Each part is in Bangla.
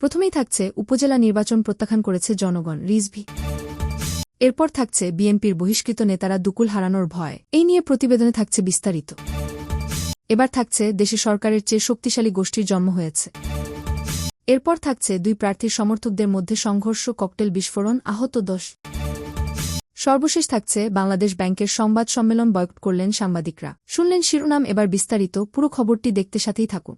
প্রথমেই থাকছে উপজেলা নির্বাচন প্রত্যাখ্যান করেছে জনগণ, রিজভি। এরপর থাকছে বিএনপির বহিষ্কৃত নেতারা দুকুল হারানোর ভয়। এই নিয়ে প্রতিবেদনে থাকছে বিস্তারিত। এবার থাকছে দেশে সরকারের চেয়ে শক্তিশালী গোষ্ঠীর জন্ম হয়েছে। এরপর থাকছে দুই প্রার্থীর সমর্থকদের মধ্যে সংঘর্ষ, ককটেল বিস্ফোরণ, আহত দশ। সর্বশেষ থাকছে বাংলাদেশ ব্যাংকের সংবাদ সম্মেলন বয়কট করলেন সাংবাদিকরা। শুনলেন শিরোনাম, এবার বিস্তারিত। পুরো খবরটি দেখতে সাথেই থাকুন।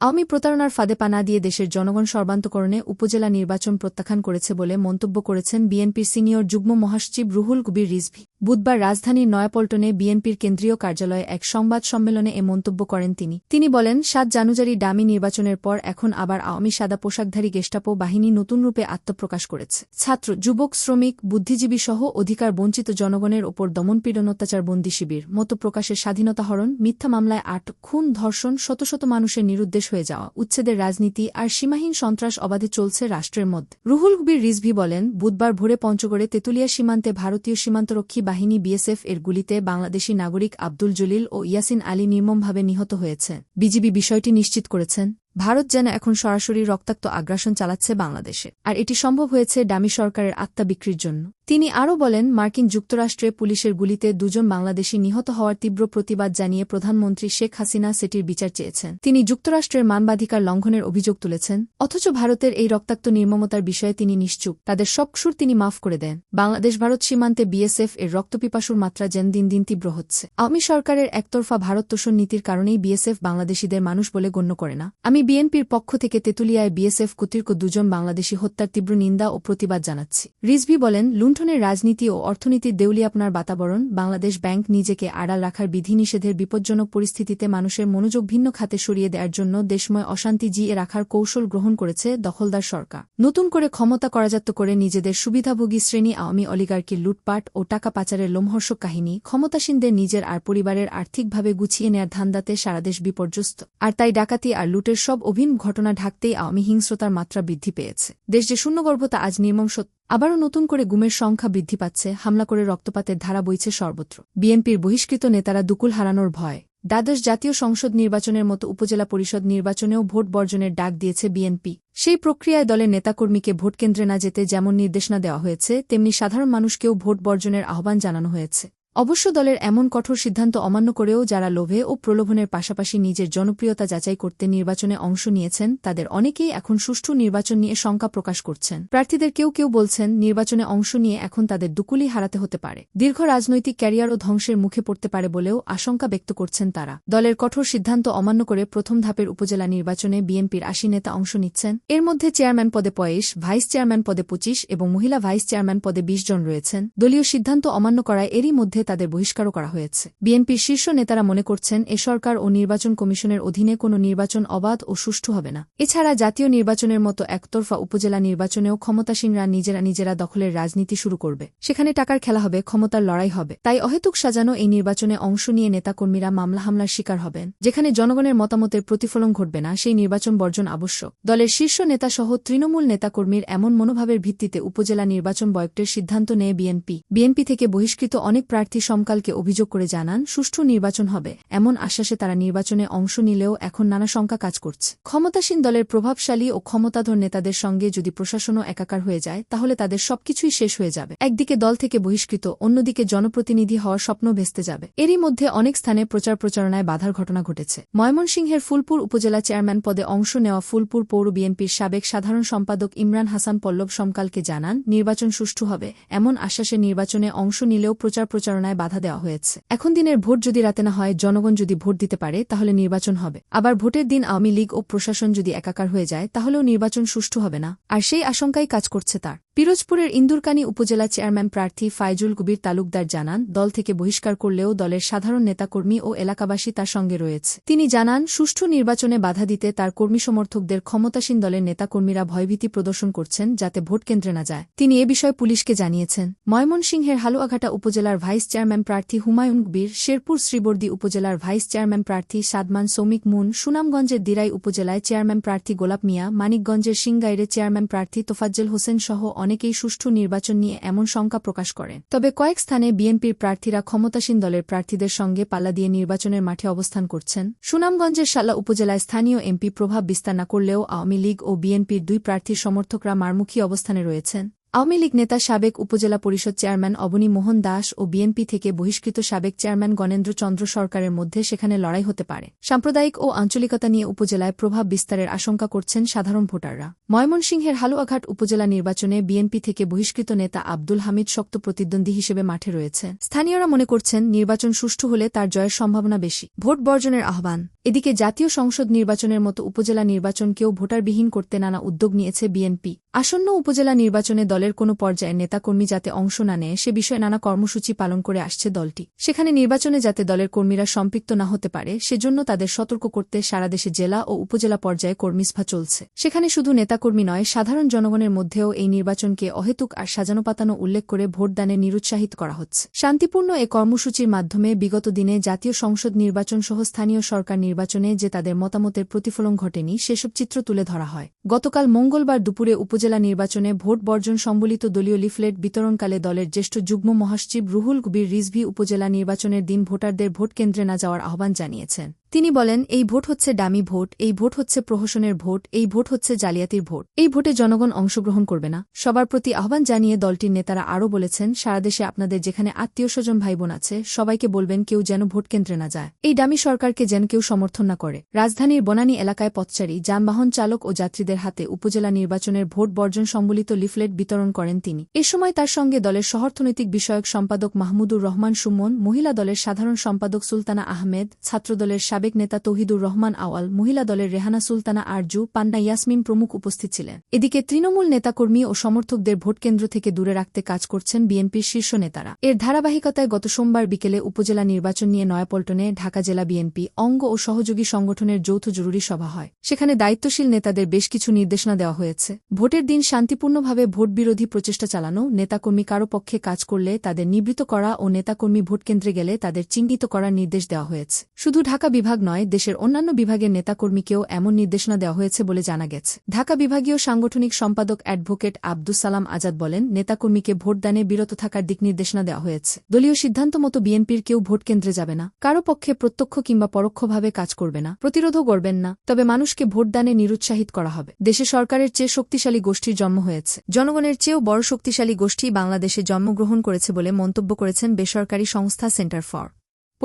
আওয়ামী প্রতারণার ফাঁদে পানা দিয়ে দেশের জনগণ সর্বান্তকরণে উপজেলা নির্বাচন প্রত্যাখ্যান করেছে বলে মন্তব্য করেছেন বিএনপির সিনিয়র যুগ্ম মহাসচিব রুহুল কবির রিজভি। বুধবার রাজধানীর নয়াপল্টনে বিএনপির কেন্দ্রীয় কার্যালয়ে এক সংবাদ সম্মেলনে এ মন্তব্য করেন তিনি। তিনি বলেন, সাত জানুয়ারি ডামি নির্বাচনের পর এখন আবার আওয়ামী সাদা পোশাকধারী গেস্টাপো বাহিনী নতুন রূপে আত্মপ্রকাশ করেছে। ছাত্র, যুবক, শ্রমিক, বুদ্ধিজীবী সহ অধিকার বঞ্চিত জনগণের ওপর দমনপীড়ন অত্যাচার বন্দি শিবির। মতো প্রকাশের স্বাধীনতা হরণ, মিথ্যা মামলায় আট খুন, ধর্ষণ, শত শত মানুষের নিরুদ্দেশ হয়ে যাওয়া, উচ্ছেদের রাজনীতি আর সীমাহীন সন্ত্রাস অবাধে চলছে রাষ্ট্রের মধ্যে। রুহুল কবির রিজভি বলেন, বুধবার ভোরে পঞ্চগড়ে তেতুলিয়া সীমান্তে ভারতীয় সীমান্তরক্ষী বাহিনী বিএসএফ এর গুলিতে বাংলাদেশি নাগরিক আব্দুল জলিল ও ইয়াসিন আলী নির্মমভাবে নিহত হয়েছে। বিজিবি বিষয়টি নিশ্চিত করেছেন। ভারত যেন এখন সরাসরি রক্তাক্ত আগ্রাসন চালাচ্ছে বাংলাদেশে। আর এটি সম্ভব হয়েছে ডামি সরকারের আত্মা বিক্রির জন্য। তিনি আরও বলেন, মার্কিন যুক্তরাষ্ট্রে পুলিশের গুলিতে দুজন বাংলাদেশি নিহত হওয়ার তীব্র প্রতিবাদ জানিয়ে প্রধানমন্ত্রী শেখ হাসিনা সেটির বিচার চেয়েছেন। তিনি যুক্তরাষ্ট্রের মানবাধিকার লঙ্ঘনের অভিযোগ তুলেছেন, অথচ ভারতের এই রক্তাক্ত নির্মমতার বিষয়ে তিনি নিশ্চুপ। তাদের সব সুর তিনি মাফ করে দেন। বাংলাদেশ ভারত সীমান্তে বিএসএফ এর রক্তপিপাসুর মাত্রা যেন দিন দিন তীব্র হচ্ছে। আওয়ামী সরকারের একতরফা ভারত তোষণ নীতির কারণেই বিএসএফ বাংলাদেশিদের মানুষ বলে গণ্য করে না। আমি বিএনপির পক্ষ থেকে তেতুলিয়ায় বিএসএফ কর্তৃক দুজন বাংলাদেশি হত্যার তীব্র নিন্দা ও প্রতিবাদ জানাচ্ছি। রিজভি বলেন, লুণ্ঠনের রাজনীতি ও অর্থনীতির দেউলিয়াপনার বাতাবরণ, বাংলাদেশ ব্যাংক নিজেকে আড়াল রাখার বিধিনিষেধের বিপজ্জনক পরিস্থিতিতে মানুষের মনোযোগ ভিন্ন খাতে সরিয়ে দেওয়ার জন্য দেশময় অশান্তি জিয়ে রাখার কৌশল গ্রহণ করেছে দখলদার সরকার। নতুন করে ক্ষমতা করাজাত্য করে নিজেদের সুবিধাভোগী শ্রেণি আওয়ামী অলিগার্কির লুটপাট ও টাকা পাচারের লোমহর্ষক কাহিনী ক্ষমতাসীনদের নিজের আর পরিবারের আর্থিকভাবে গুছিয়ে নেয়ার ধান্দাতে সারাদেশ বিপর্যস্ত। আর তাই ডাকাতি আর লুটের সব অভিন ঘটনা ঢাকতেই আওয়ামী হিংস্রতার মাত্রা বৃদ্ধি পেয়েছে। দেশ যে শূন্যগর্ভতা আজ নির্মম সত্য, আবারও নতুন করে গুমের সংখ্যা বৃদ্ধি পাচ্ছে, হামলা করে রক্তপাতের ধারা বইছে সর্বত্র। বিএনপির বহিষ্কৃত নেতারা দুকুল হারানোর ভয়। দ্বাদশ জাতীয় সংসদ নির্বাচনের মতো উপজেলা পরিষদ নির্বাচনেও ভোট বর্জনের ডাক দিয়েছে বিএনপি। সেই প্রক্রিয়ায় দলের নেতাকর্মীকে ভোটকেন্দ্রে না যেতে যেমন নির্দেশনা দেওয়া হয়েছে, তেমনি সাধারণ মানুষকেও ভোট বর্জনের আহ্বান জানানো হয়েছে। অবশ্য দলের এমন কঠোর সিদ্ধান্ত অমান্য করেও যারা লোভে ও প্রলোভনের পাশাপাশি নিজের জনপ্রিয়তা যাচাই করতে নির্বাচনে অংশ নিয়েছেন, তাদের অনেকেই এখন সুষ্ঠু নির্বাচন নিয়ে শঙ্কা প্রকাশ করছেন। প্রার্থীদের কেউ কেউ বলছেন, নির্বাচনে অংশ নিয়ে এখন তাদের দুকুলি হারাতে হতে পারে। দীর্ঘ রাজনৈতিক ক্যারিয়ার ও ধ্বংসের মুখে পড়তে পারে বলেও আশঙ্কা ব্যক্ত করছেন তারা। দলের কঠোর সিদ্ধান্ত অমান্য করে প্রথম ধাপের উপজেলা নির্বাচনে বিএনপির আশি নেতা অংশ নিচ্ছেন। এর মধ্যে চেয়ারম্যান পদে পয়েশ ভাইস চেয়ারম্যান পদে পঁচিশ এবং মহিলা ভাইস চেয়ারম্যান পদে বিশ জন রয়েছেন। দলীয় সিদ্ধান্ত অমান্য করায় এরই মধ্যে তাদের বহিষ্কারও করা হয়েছে। বিএনপির শীর্ষ নেতারা মনে করছেন, এ সরকার ও নির্বাচন কমিশনের অধীনে কোনো নির্বাচন অবাধ ও সুষ্ঠু হবে না। এছাড়া জাতীয় নির্বাচনের মতো একতরফা উপজেলা নির্বাচনেও ক্ষমতাসীনরা নিজেরা নিজেরা দখলের রাজনীতি শুরু করবে। সেখানে টাকার খেলা হবে, ক্ষমতার লড়াই হবে। তাই অহেতুক সাজানো এই নির্বাচনে অংশ নিয়ে নেতাকর্মীরা মামলা হামলার শিকার হবেন। যেখানে জনগণের মতামতের প্রতিফলন ঘটবে না, সেই নির্বাচন বর্জন আবশ্যক। দলের শীর্ষ নেতাসহ তৃণমূল নেতাকর্মীর এমন মনোভাবের ভিত্তিতে উপজেলা নির্বাচন বয়কটের সিদ্ধান্ত নেয় বিএনপি। বিএনপি থেকে বহিষ্কৃত অনেক প্রার্থী সমকালকে অভিযোগ করে জানান, সুষ্ঠু নির্বাচন হবে। এমন আশ্বাসে তারা নির্বাচনে অংশ নিলেও এখন নানা শঙ্কা কাজ করছে। ক্ষমতাসীন দলের প্রভাবশালী ও ক্ষমতাধর নেতাদের সঙ্গে যদি প্রশাসনও একাকার হয়ে যায়, তাহলে তাদের সবকিছুই শেষ হয়ে যাবে। একদিকে দল থেকে বহিষ্কৃত, অন্যদিকে জনপ্রতিনিধি হওয়ার স্বপ্ন ভেস্তে যাবে। এরই মধ্যে অনেক স্থানে প্রচার প্রচারণায় বাধার ঘটনা ঘটেছে। ময়মনসিংহের ফুলপুর উপজেলা চেয়ারম্যান পদে অংশ নেওয়া ফুলপুর পৌর বিএনপির সাবেক সাধারণ সম্পাদক ইমরান হাসান পল্লব সমকালকে জানান, নির্বাচন সুষ্ঠু হবে। এমন আশ্বাসে নির্বাচনে অংশ নিলেও প্রচার প্রচারণায় বাধা দেওয়া হয়েছে। এখন দিনের ভোট যদি রাতে না হয়, জনগণ যদি ভোট দিতে পারে, তাহলে নির্বাচন হবে। আবার ভোটের দিন আওয়ামী লীগ ও প্রশাসন যদি একাকার হয়ে যায়, তাহলেও নির্বাচন সুষ্ঠু হবে না। আর সেই আশঙ্কাই কাজ করছে তার। পিরোজপুরের ইন্দুরকানী উপজেলা চেয়ারম্যান প্রার্থী ফাইজুল কবির তালুকদার জানান, দল থেকে বহিষ্কার করলেও দলের সাধারণ নেতাকর্মী ও এলাকাবাসী তার সঙ্গে রয়েছে। তিনি জানান, সুষ্ঠু নির্বাচনে বাধা দিতে তার কর্মী সমর্থকদের ক্ষমতাসীন দলের নেতাকর্মীরা ভয়ভীতি প্রদর্শন করছেন যাতে ভোট কেন্দ্রে না যায়। তিনি এ বিষয়ে পুলিশকে জানিয়েছেন, ময়মনসিংহের হালুয়াঘাটা উপজেলার ভাইস চেয়ারম্যান প্রার্থী হুমায়ুন কবির, শেরপুর শ্রীবর্দী উপজেলার ভাইস চেয়ারম্যান প্রার্থী সাদমান সৌমিক মুন, সুনামগঞ্জের দিরাই উপজেলায় চেয়ারম্যান প্রার্থী গোলাপ মিয়া, মানিকগঞ্জের সিংগাইরে চেয়ারম্যান প্রার্থী তোফাজ্জল হোসেন সহ অনেকেই সুষ্ঠু নির্বাচন নিয়ে এমন শঙ্কা প্রকাশ করে। তবে কয়েক স্থানে বিএনপির প্রার্থীরা ক্ষমতাসীন দলের প্রার্থীদের সঙ্গে পাল্লা দিয়ে নির্বাচনের মাঠে অবস্থান করছেন। সুনামগঞ্জের শালা উপজেলায় স্থানীয় এমপি প্রভাব বিস্তার না করলেও আওয়ামী লীগ ও বিএনপির দুই প্রার্থীর সমর্থকরা মারমুখী অবস্থানে রয়েছেন। আওয়ামী লীগ নেতা সাবেক উপজেলা পরিষদ চেয়ারম্যান অবনী মোহন দাস ও বিএনপি থেকে বহিষ্কৃত সাবেক চেয়ারম্যান গণেন্দ্র চন্দ্র সরকারের মধ্যে সেখানে লড়াই হতে পারে। সাম্প্রদায়িক ও আঞ্চলিকতা নিয়ে উপজেলায় প্রভাব বিস্তারের আশঙ্কা করছেন সাধারণ ভোটাররা। ময়মনসিংহের হালুয়াঘাট উপজেলা নির্বাচনে বিএনপি থেকে বহিষ্কৃত নেতা আব্দুল হামিদ শক্ত প্রতিদ্বন্দ্বী হিসেবে মাঠে রয়েছে। স্থানীয়রা মনে করছেন, নির্বাচন সুষ্ঠু হলে তার জয়ের সম্ভাবনা বেশি। ভোট বর্জনের আহ্বান। এদিকে জাতীয় সংসদ নির্বাচনের মতো উপজেলা নির্বাচনকেও ভোটারবিহীন করতে নানা উদ্যোগ নিয়েছে বিএনপি। আসন্ন উপজেলা নির্বাচনে দলের কোনো পর্যায়ে নেতাকর্মী যাতে অংশ না নেয়, সে বিষয়ে নানা কর্মসূচি পালন করে আসছে দলটি। সেখানে নির্বাচনে যাতে দলের কর্মীরা সম্পৃক্ত না হতে পারে, সেজন্য তাদের সতর্ক করতে সারা দেশে জেলা ও উপজেলা পর্যায়ে কর্মীসভা চলছে। সেখানে শুধু নেতাকর্মী নয়, সাধারণ জনগণের মধ্যেও এই নির্বাচনকে অহেতুক আর সাজানো পাতানো উল্লেখ করে ভোটদানে নিরুৎসাহিত করা হচ্ছে। শান্তিপূর্ণ এ কর্মসূচির মাধ্যমে বিগত দিনে জাতীয় সংসদ নির্বাচন সহ স্থানীয় সরকার নির্বাচনে যে তাদের মতামতের প্রতিফলন ঘটেনি, সেসব চিত্র তুলে ধরা হয়। গতকাল মঙ্গলবার দুপুরে উপজেলা নির্বাচনে ভোট বর্জন সম্বলিত দলীয় লিফলেট বিতরণকালে দলের জ্যেষ্ঠ যুগ্ম মহাসচিব রুহুল কবির রিজভি উপজেলা নির্বাচনের দিন ভোটারদের ভোটকেন্দ্রে না যাওয়ার আহ্বান জানিয়েছেন। তিনি বলেন, এই ভোট হচ্ছে ডামি ভোট, এই ভোট হচ্ছে প্রহসনের ভোট, এই ভোট হচ্ছে জালিয়াতির ভোট। এই ভোটে জনগণ অংশগ্রহণ করবে না। সবার প্রতি আহ্বান জানিয়ে দলটির নেতারা আরও বলেছেন, সারা দেশে আপনাদের যেখানে আত্মীয় স্বজন ভাই বোন আছে, সবাইকে বলবেন কেউ যেন ভোট কেন্দ্রে না যায়। এই ডামি সরকারকে যেন কেউ সমর্থন না করে। রাজধানীর বনানী এলাকায় পথচারী, যানবাহন চালক ও যাত্রীদের হাতে উপজেলা নির্বাচনের ভোট বর্জন সম্বলিত লিফলেট বিতরণ করেন তিনি। এ সময় তার সঙ্গে দলের সহর্থনৈতিক বিষয়ক সম্পাদক মাহমুদুর রহমান সুমন, মহিলা দলের সাধারণ সম্পাদক সুলতানা আহমেদ, ছাত্রদলের সাবেক নেতা তৌহিদুর রহমান আওয়াল, মহিলা দলের রেহানা সুলতানা আরজু পান্না ইয়াসমিন প্রমুখ উপস্থিত ছিলেন। এদিকে তৃণমূল নেতাকর্মী ও সমর্থকদের ভোটকেন্দ্র থেকে দূরে রাখতে কাজ করছেন বিএনপির শীর্ষ নেতারা। এর ধারাবাহিকতায় গত সোমবার বিকেলে উপজেলা নির্বাচন নিয়ে নয়াপল্টনে ঢাকা জেলা বিএনপি, অঙ্গ ও সহযোগী সংগঠনের যৌথ জরুরি সভা হয়। সেখানে দায়িত্বশীল নেতাদের বেশ কিছু নির্দেশনা দেওয়া হয়েছে। ভোটের দিন শান্তিপূর্ণভাবে ভোট বিরোধী প্রচেষ্টা চালানো, নেতাকর্মী কারও পক্ষে কাজ করলে তাদের নিবৃত করা ও নেতাকর্মী ভোটকেন্দ্রে গেলে তাদের চিহ্নিত করার নির্দেশ দেওয়া হয়েছে। শুধু ঢাকা বিভাগ নয়, দেশের অন্যান্য বিভাগের নেতাকর্মীকেও এমন নির্দেশনা দেওয়া হয়েছে বলে জানা গেছে। ঢাকা বিভাগীয় সাংগঠনিক সম্পাদক অ্যাডভোকেট আব্দুস সালাম আজাদ বলেন, নেতাকর্মীকে ভোটদানে বিরত থাকার দিক নির্দেশনা দেওয়া হয়েছে। দলীয় সিদ্ধান্ত মতো বিএনপির কেউ ভোট কেন্দ্রে যাবে না। কারও পক্ষে প্রত্যক্ষ কিংবা পরোক্ষভাবে কাজ করবে না, প্রতিরোধও করবেন না, তবে মানুষকে ভোটদানে নিরুৎসাহিত করা হবে। দেশে সরকারের চেয়ে শক্তিশালী গোষ্ঠীর জন্ম হয়েছে। জনগণের চেয়েও বড় শক্তিশালী গোষ্ঠী বাংলাদেশে জন্মগ্রহণ করেছে বলে মন্তব্য করেছেন বেসরকারি সংস্থা সেন্টার ফর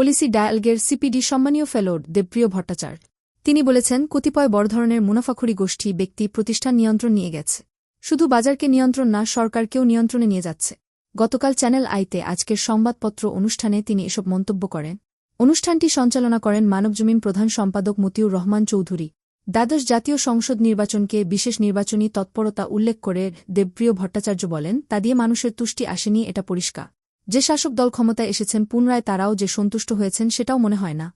পলিসি ডায়ালগের সিপিডি সম্মানীয় ফেলোড দেবপ্রিয় ভট্টাচার্য। তিনি বলেছেন, কতিপয় বড় ধরনের মুনাফাখুরি গোষ্ঠী ব্যক্তি প্রতিষ্ঠান নিয়ন্ত্রণ নিয়ে গেছে। শুধু বাজারকে নিয়ন্ত্রণ না, সরকারকেও নিয়ন্ত্রণে নিয়ে যাচ্ছে। গতকাল চ্যানেল আইতে আজকের সংবাদপত্র অনুষ্ঠানে তিনি এসব মন্তব্য করেন। অনুষ্ঠানটি সঞ্চালনা করেন মানবজমিন প্রধান সম্পাদক মতিউর রহমান চৌধুরী। দ্বাদশ জাতীয় সংসদ নির্বাচনকে বিশেষ নির্বাচনী তৎপরতা উল্লেখ করে দেবপ্রিয় ভট্টাচার্য বলেন, তা দিয়ে মানুষের তুষ্টি আসেনি, এটা পরিষ্কার। যে শাসক দল ক্ষমতায় এসেছেন পুনরায় তারাও যে সন্তুষ্ট হয়েছেন সেটাও মনে হয় না।